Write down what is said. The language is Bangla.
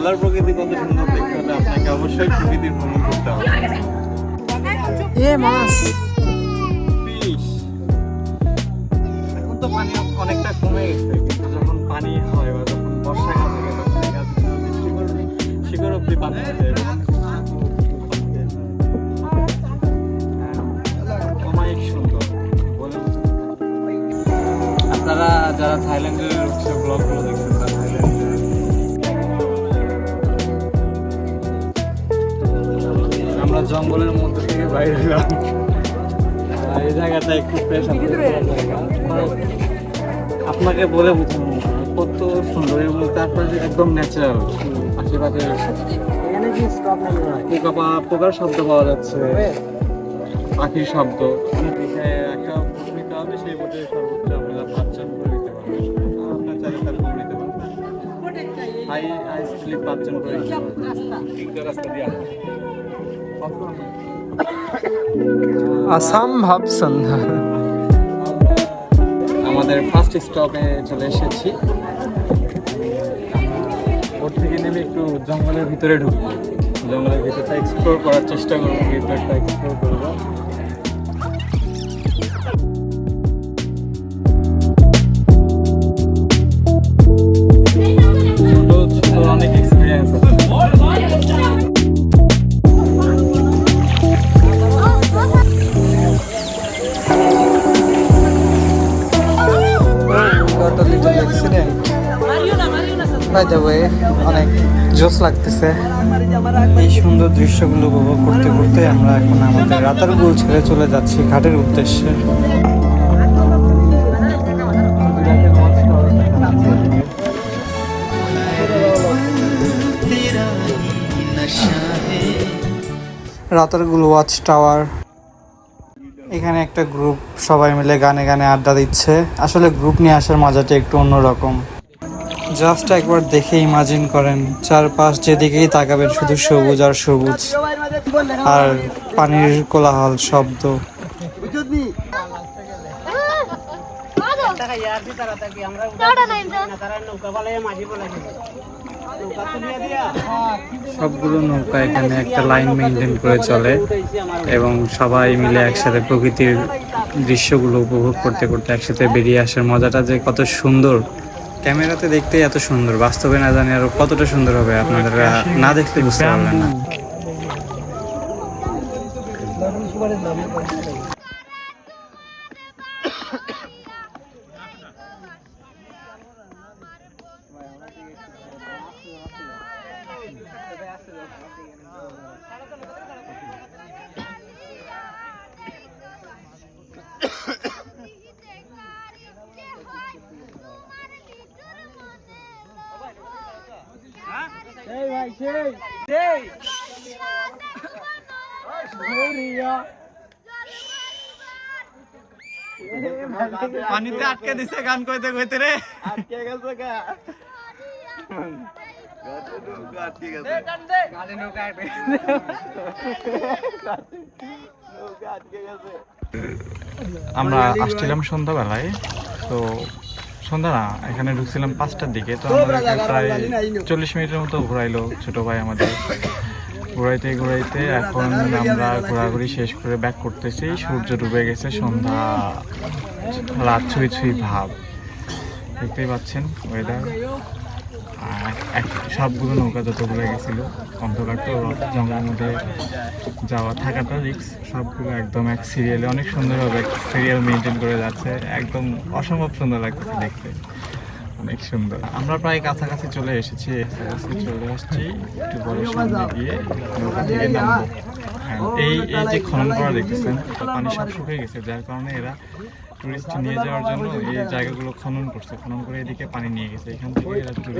আল্লাহর প্রকৃতি কত সুন্দর দেখতে হলে আপনাকে অবশ্যই প্রকৃতির ভ্রমণ করতে হবে। এ মাছ। এখন তো পানি অনেকটা কমে গেছে কিন্তু যখন পানি হয় বা যখন বর্ষাকাল থাকে তখন এই গাছগুলো শিকড় শিকড় অব্দি পানি না। আপনারা যারা থাইল্যান্ডের ব্লগগুলো দেখছেন জঙ্গলের মধ্যে থেকে বাইরে এলাম। এই জায়গাটা একটু আপনাকে বলে বুঝানো কত সুন্দর এবং তারপরে একদম ন্যাচারাল আশেপাশে পোকা পা পোকার শব্দ পাওয়া যাচ্ছে। পাখির শব্দ। একটা নিতে হবে সেই আপনারা পাঁচজন করে নিতে পারবেন। আপনার তার স্লিপ পাঁচজন করে নিতে পারবেন। রাস্তা দিয়ে আসবে। সুন্দর আমাদের ফার্স্ট স্টপে চলে এসেছি। ওর থেকে নেমে একটু জঙ্গলের ভিতরে ঢুকবো। জঙ্গলের ভিতরটা এক্সপ্লোর করার চেষ্টা করব ভিতরটা এক্সপ্লোর করব। বাই দ্য ওয়ে অনেক জোস লাগতেছে। এই সুন্দর দৃশ্যগুলো উপভোগ করতে করতে আমরা এখন আমাদের রাতার গুল ছেড়ে চলে যাচ্ছি ঘাটের উদ্দেশ্যে। রাতারগুল ওয়াচ টাওয়ার এখানে একটা গ্রুপ সবাই মিলে গানে গানে আড্ডা দিচ্ছে। আসলে গ্রুপ নিয়ে আসার মজাটা একটু অন্যরকম। জাস্ট একবার দেখে ইমাজিন করেন চারপাশ যেদিকেই তাকাবেন শুধু সবুজ আর সবুজ। আর পানির কোলাহল শব্দ। সবগুলো নৌকা এখানে একটা লাইন মেনটেন করে চলে এবং সবাই মিলে একসাথে প্রকৃতির দৃশ্যগুলো উপভোগ করতে করতে একসাথে বেরিয়ে আসার মজাটা যে কত সুন্দর। ক্যামেরাতে দেখতে এত সুন্দর, বাস্তবে না জানি আরও কতটা সুন্দর হবে আপনারা না দেখলে বুঝতে পারবেন না। পানিতে আটকে দিছে গান কইতে কইতে রে। আটকে গেছে গা। আটকে গেছে নৌকা আটকে গেছে আমরা আসছিলাম সন্ধ্যাবেলায় তো সন্ধ্যা না এখানে ঢুকছিলাম পাঁচটার দিকে তো আমাদেরকে প্রায় চল্লিশ মিনিটের মতো ঘোরাইলো ছোট ভাই আমাদের। ঘুরাইতে ঘুরাইতে এখন আমরা ঘোরাঘুরি শেষ করে ব্যাক করতেছি সূর্য ডুবে গেছে সন্ধ্যা রাত ছুঁই ছুঁই ভাব। দেখতেই পাচ্ছেন ওয়েদার আর সবগুলো নৌকা যতগুলো গেছিল, অন্ধকার তো জঙ্গলের মধ্যে যাওয়া থাকাটা রিক্স সবগুলো একদম এক সিরিয়ালে অনেক সুন্দরভাবে সিরিয়াল মেনটেন করে যাচ্ছে, একদম অসম্ভব সুন্দর লাগছে দেখতে। অনেক সুন্দর। আমরা প্রায় কাছাকাছি চলে এসেছি চলে আসছি একটু বড় সামনে গিয়ে নৌকা থেকে নামবো। এই এই যে খনন করা দেখতেছেন পানি সব শুকিয়ে গেছে যার কারণে এরা টুরিস্ট নিয়ে যাওয়ার জন্য এই জায়গাগুলো খনন করছে। খনন করে এদিকে পানি নিয়ে গেছে এখান থেকে এরা টুরিস্ট।